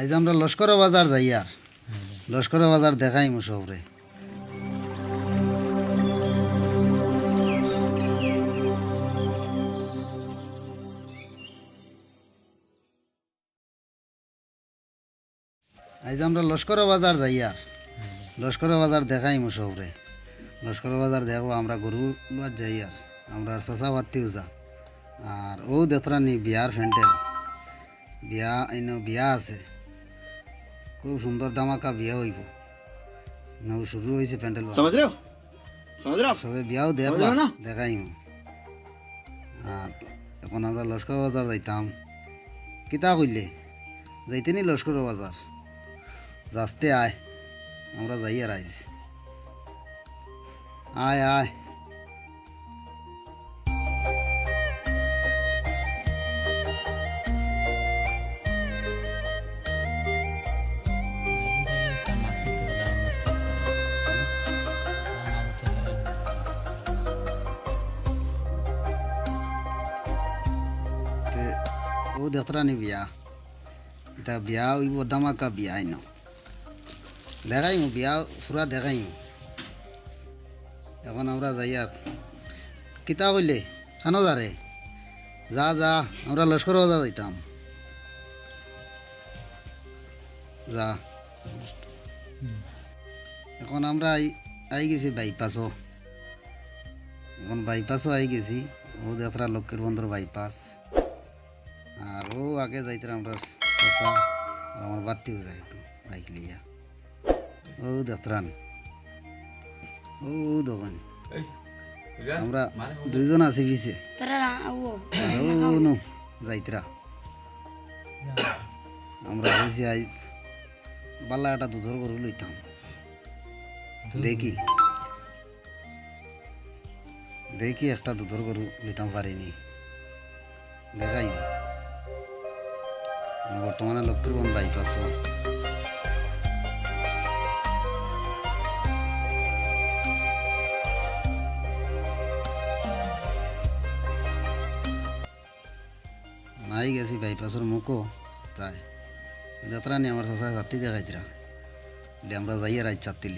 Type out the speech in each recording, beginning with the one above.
আজ আমরা লস্কর বাজার যাই আর লস্কর বাজার দেখাই সবরে। আজ আমরা লস্কর বাজার যাই আর লস্কর বাজার দেখাই সবরে। লস্কর বাজার দেখব আমরা গরু যাই আর আমরা শশা ভাত্তিও যা। আর ও দেতরানি বিয়ার ফ্যান্টেল বিয়া, এনে বিয়া আছে। খুব সুন্দর দামাকা বিয়া হইব। নাও শুরু হইছে প্যান্ডেল সমাজ রে সমাজ রে সবে বিয়াও দেখবা দেখাইম। আর এখন আমরা লস্কর বাজার যাইতাম। কিতা কইলে? যাইতেনি লস্কর বাজার। যাস্তে আয় আমরা যাই আর আইস আয় আয়। ও দেখরানি বিয়া এটা বিয়া হইব দামাকা বিয়া আইন দেখাইম বিয়া পুরা দেখাইম এখন আমরা যাই আর কিতা কইলে খানো যারে যা যা আমরা লস্কর বাজার যাইতাম যা এখন আমরা আই গেছি বাইপাসও এখন বাইপাসও আই গেছি ও যাত্রা লক্ষ্মীর বন্ধুর বাইপাস আর ও আগে যাইতে আমরা শশা আর আমার বাতিও যায় একটু বাইক লিয়া। ও যাত্রান ও দোকান আমরা দুইজন আছি পিছে। তারা ও। আর ও নো যাইতরা। আমরা হয়েছি আজ বালা একটা দুধর গরু লইতাম। দেখি। দেখি একটা দুধর গরু লইতাম পারিনি। দেখাই। বর্তমানে লক্ষ্মীরবন বাইপাস নাই গেছি বাইপাসের মুখও প্রায় যাত্রা নিয়ে আমার সাথে যাত্রী দেখাইতরা আমরা যাই আর আজ চাত্তি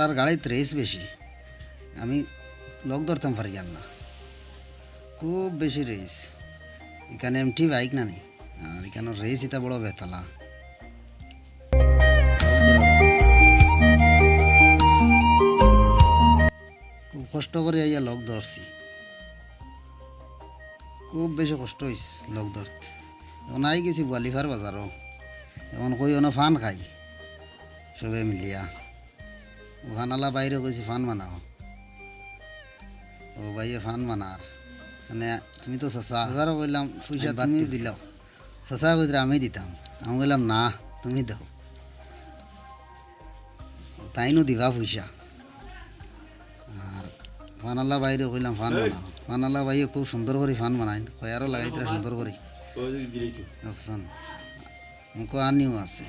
তারার গাড়িতে রেস বেশি। আমি লক ধরতাম পারি আর না খুব বেশি রেস। এখানে এমটি বাইক না নেই আর এখানে রেস এটা বড় বেতালা। খুব কষ্ট করে আইয়া লক ধরছি। খুব বেশি কষ্ট হয়েছে লক ধরতে। এখন আই গেছি বালিফার বাজারও। এখন কই অন ফান খাই। সবে মিলিয়া। ওখানালা বাইরে কইছি ফান বানাও ও ভাইয়ে ফান বানার মানে তুমি তো চাচা চাচারও বললাম পয়সা তুমি দিলাও চাচা কইতে আমি দিতাম আমি বললাম না তুমি দাও তাইনো দিবা পয়সা আর ফানাল্লা বাইরে কইলাম ফান বানাও ফানাল্লা ভাইয়ে খুব সুন্দর করে ফান বানাই কয়ারও লাগাইতে সুন্দর করে আসছেন মুখো আনিও আছে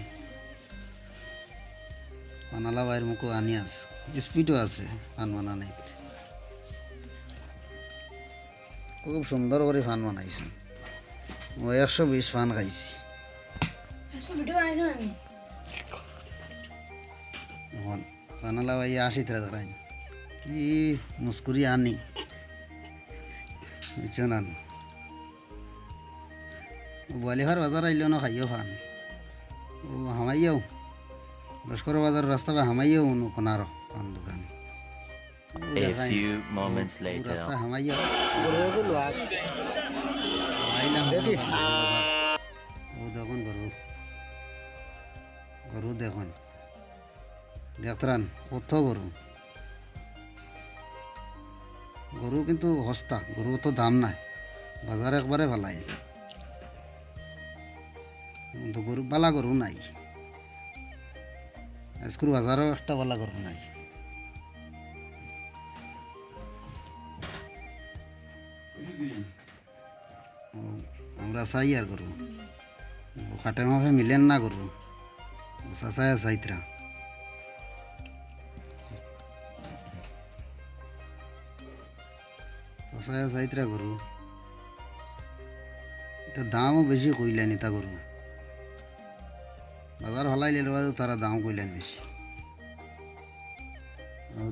ফানালা বাইর মুখো আনি আছে স্পিডও আছে ফান বানানিতে খুব সুন্দর করে ফান বানাইছে ও একশো বিশ ফান খাইছি। ফানালা ভাই আশি তেরা ধরাই কি মুস্কুরি আনি। বুঝছ না? বোয়ালিহার বাজার আইলেও না খাইও ফান। ও হামাইয়াও লস্কর বাজার রাস্তা বা হামাইয়াও নো কোনারো দোকান. রাস্তা হামাইয়াও আইলাম ও দেখুন গরু। গরু দেখুন। দেখতরান কত গরু। গরু কিন্তু সস্তা গরু তো দাম নাই। বাজার একবারে ভালাই। কিন্তু গরু বালা গরু নাই। আজকের বাজারও একটা বালা গরু নাই। আমরা চাই আর গরু খাটে মাফে মিলেন না গরু চাচায় চাইতরা। চাচায় চাইতরা গরু এটা দামও বেশি কইলেন এটা গরু বাজার হলাই লেলে বাজু তারা দাম কইলেন বেশি।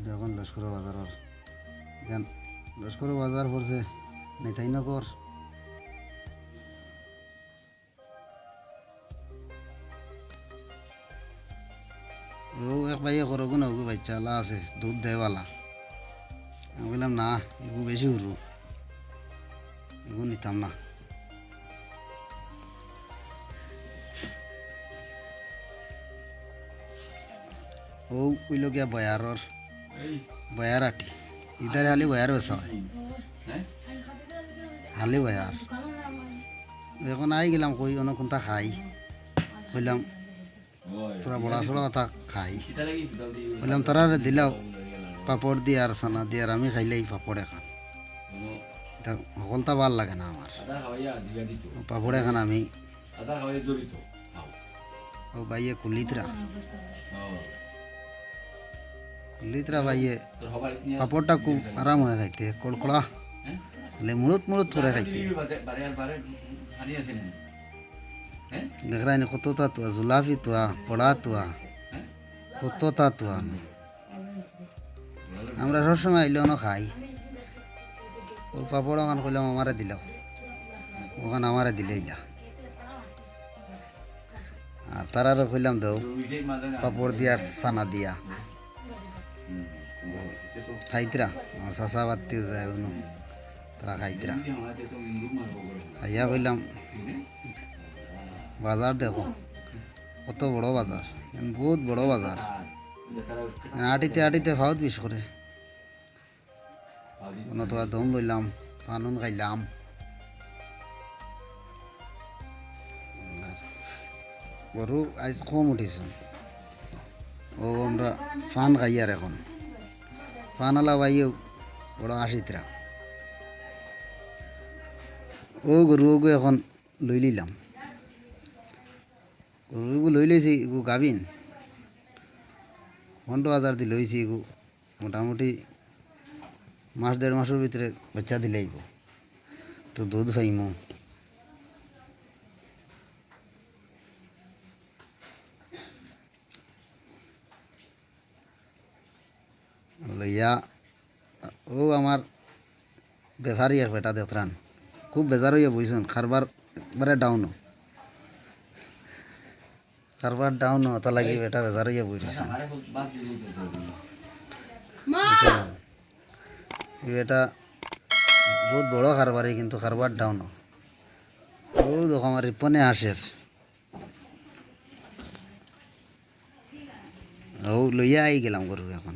দেখুন লস্কর বাজারের জ্ঞান লস্কর বাজার পড়ছে নেতাই নগর ও এক ভাইয়ে করব না ওগু বাচ্চা আছে, দুধ দেওয়ালা। আমি বললাম, না এগু বেশি হরু। এগু নিতাম না। ও কইল গিয়া বয়ারর বয়ার আটি। ইধারে হালি বয়ার বেসা হয়। হালি বয়ার এখন আই গেলাম কই অন্য কোনটা খাই। কইলাম তোরা বড়া সড়া কথা খাই। বললাম তারা দিলাও পাপড় দিয়ে আর সানা দিয়ে আর আমি খাইলেই পাপড় এখান। সকলটা ভালো লাগে না আমার পাপড় এখান আমি। ও বাইয়ে কুলিতরা কুলিতরা বাইয়ে পাপড়টা খুব আরাম হয়ে খাইতে কড়কড়া হলে মুড়ত মুড়ত করে খাইতে দেখরা নি কতটা তোয়া জুলাফি তোয়া পড়া তোয়া কতটা তোয়া আমরা সবসময় আইলেও না খাই ও পাপড় ওখান কইলাম আমারে দিল ওখান আমারে দিলে ইলা আর তারারও কইলাম দেও পাপড় দিয়া আর সানা দিয়া খাইতরা আমার চাষা বাতিও যায় তারা খাইতরা খাইয়া কইলাম বাজার দেখো কত বড় বাজার বহুত বড় বাজার আটিতে আটিতে ভাত বিষ করে কোনো তো দম লইলাম পানুন খাইলাম গরু আজ কম উঠিছে ও আমরা ফান খাই আর এখন ফানলা বাইও বড় আশিতরা ও গরু ওগু এখন লই লিলাম গরুগু লই লইছি এগু গাবিন। পনেরো হাজার দি লইছি এগু মোটামুটি মাস দেড় মাসের ভিতরে বাচ্চা দিলে এগু তো দুধ পাইমু লইয়া ও আমার বেফারি এক বেটা দেতরান খুব বেজার হইয়া বইছেন খারবার একবারে ডাউন কারবার ডাউন হতা লাগি বেটা বেজার হইয়া মা! এটা বহুত বড় কারবারি কিন্তু কারবার ডাউন ও। দেখো আমার রিপনে আসের ও লইয়া আই গেলাম গরু এখন।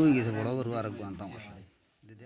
হয়ে গেছে বড় গরু আর আনতাম দিদি